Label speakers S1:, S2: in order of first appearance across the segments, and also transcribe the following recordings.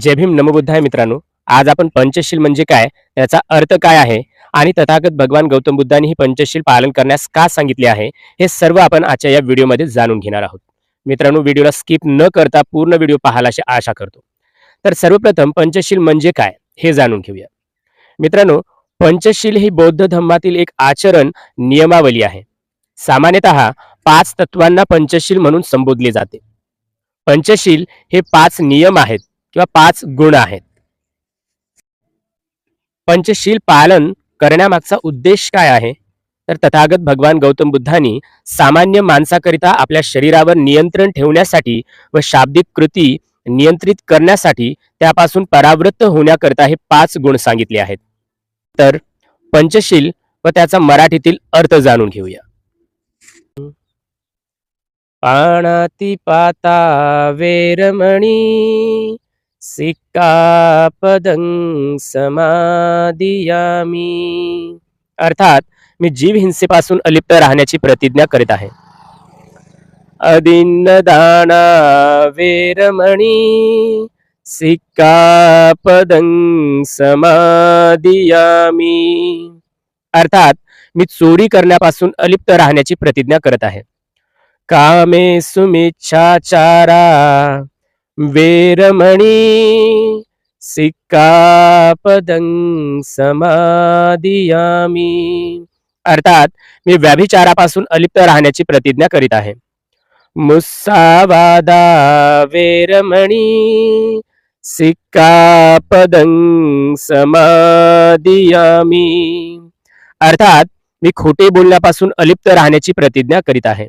S1: जय भीम नमबुद्धाय मित्रांनो. आज आपण पंचशील म्हणजे काय? याचा अर्थ काय आहे? आणि तथागत भगवान गौतम बुद्धांनी ही पंचशील पालन करण्यास का सांगितले आहे? हे सर्व आपण आजच्या या व्हिडिओमध्ये जाणून घेणार आहोत. मित्रांनो व्हिडिओला स्किप न करता पूर्ण व्हिडिओ पाहायला अशी आशा करतो. तर सर्वप्रथम पंचशील म्हणजे काय? हे जाणून घेऊया. मित्रांनो पंचशील ही बौद्ध धर्मातील एक आचरण नियमावली आहे. सामान्यतः पाच तत्वांना पंचशील म्हणून संबोधले जाते. पंचशील हे पाच नियम आहेत. किंवा पाच गुण आहेत. पंचशील पालन करण्यामागचा उद्देश काय आहे? तर तथागत भगवान गौतम बुद्धांनी सामान्य माणसाकरिता आपल्या शरीरावर नियंत्रण ठेवण्यासाठी व शाब्दिक कृती नियंत्रित करण्यासाठी त्यापासून परावृत्त होण्याकरिता हे पाच गुण सांगितले आहेत. तर पंचशील व त्याचा मराठीतील अर्थ जाणून घेऊया. पाता वेरमणी सिक्कापदं समादियामी अर्थात मी जीव हिंसेपासून अलिप्त राहण्याची प्रतिज्ञा करीत आहे. अदिन्नदाना वेरमणी सिक्कापदं समादियामी अर्थात मी चोरी करण्यापासून अलिप्त राहण्याची प्रतिज्ञा करत आहे. कामे सुमिच्छाचारा वेरमणी सिक्कापदं समादियामी अर्थात मी व्याभिचारापासून अलिप्त राहण्याची प्रतिज्ञा करीत आहे मुसावादा वेरमणी सिक्कापदं समादियामी अर्थात मी खोटे बोलण्यापासून अलिप्त राहण्याची प्रतिज्ञा करीत आहे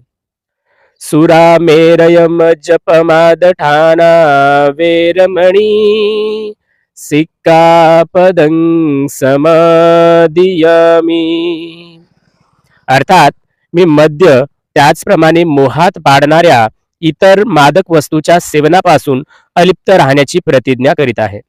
S1: सुरा मेरयम जपमादठाना वेरमणी सिक्कापदं समादियामी। अर्थात मी मद्य त्याचप्रमाणे मोहात पाडणाऱ्या इतर मादक वस्तूच्या सेवनापासून अलिप्त राहण्याची प्रतिज्ञा करीत आहे.